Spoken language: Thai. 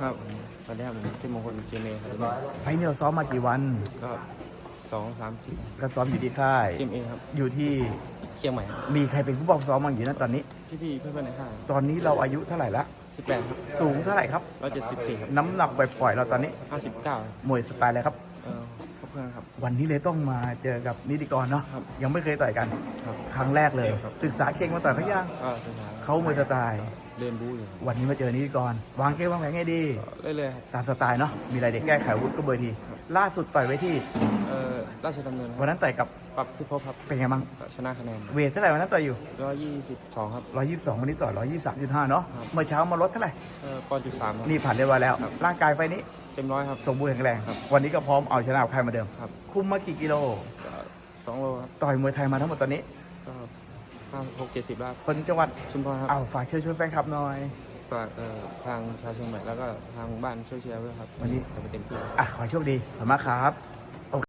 ครับสวัสดีครับผมที่มงคลเจเมครับไฟล์เนี่ยเราซ้อมมากี่วัน ก็สองสามสี่ก็ซ้อมอยู่ที่ค่ายทีมเองครับอยู่ที่เชียงใหม่ครับมีใครเป็นผู้ปกซ้อมบ้างอยู่นะตอนนี้พี่พี่ๆเพื่อนๆในค่ายตอนนี้เราอายุเท่าไหร่ละ สิบแปดครับสูงเท่าไหร่ครับ ร้อยเจ็ดสิบสี่ครับน้ำหนักปล่อยๆเราตอนนี้ ห้าสิบเก้ามวยสไตล์อะไรครับ เออ เพื่อนๆครับ วันนี้เลยต้องมาเจอกับนิติกรเนาะครับยังไม่เคยต่อยกันครับครั้งแรกเลย ครับ ศึกษาเก่งมาต่อยเขายังก็สุดท้ายเขามวยสไตล์เรียนรู้อยู่ครับวันนี้มาเจอนิติกร วางเกมวางแผนให้ดีเรื่อยๆครับ ตามสไตล์เนาะมีอะไรเด็กแก้ไขอาวุธก็เบอร์ที ล่าสุดต่อยไว้ที่เออ ราชดำเนินควันรับนั้นต่อยกับปรับพิภพครับเป็นไงบ้างก็ชนะคะแนนเวทเท่าไหร่วันนั้นต่อยอยู่ร้อยยี่สิบสองครับ 122 วันนี้ต่อย123.5เนาะครับ เมื่อเช้ามาลดเท่าไหร่เออปอนด์จุดสามครับ นี่ผ่านเรียบร้อยแล้ว ครับ ร่างกายไฟนี้เต็มร้อยครับ สมบูรณ์แข็งแรง ครับ วันนี้ก็พร้อมเอาชนะกับใครมาเดิม ครับคุมมากี่กิโล ก็สองโลครับต่อยมวยไทยมาทั้งหมดตอนนี้ ก็ห้าหกเจ็ดสิบแล้วคนจังหวัดชุมพรครับเอาฝากเชิญชวนแฟนคลับหน่อย ฝากเอ่อทางชาวเชียงใหม่แล้วก็ทางบ้านช่วยเชียร์ด้วยครับวันนี้ จะไปเต็มที่ อะขอให้โชคดีขอบคุณมากครับ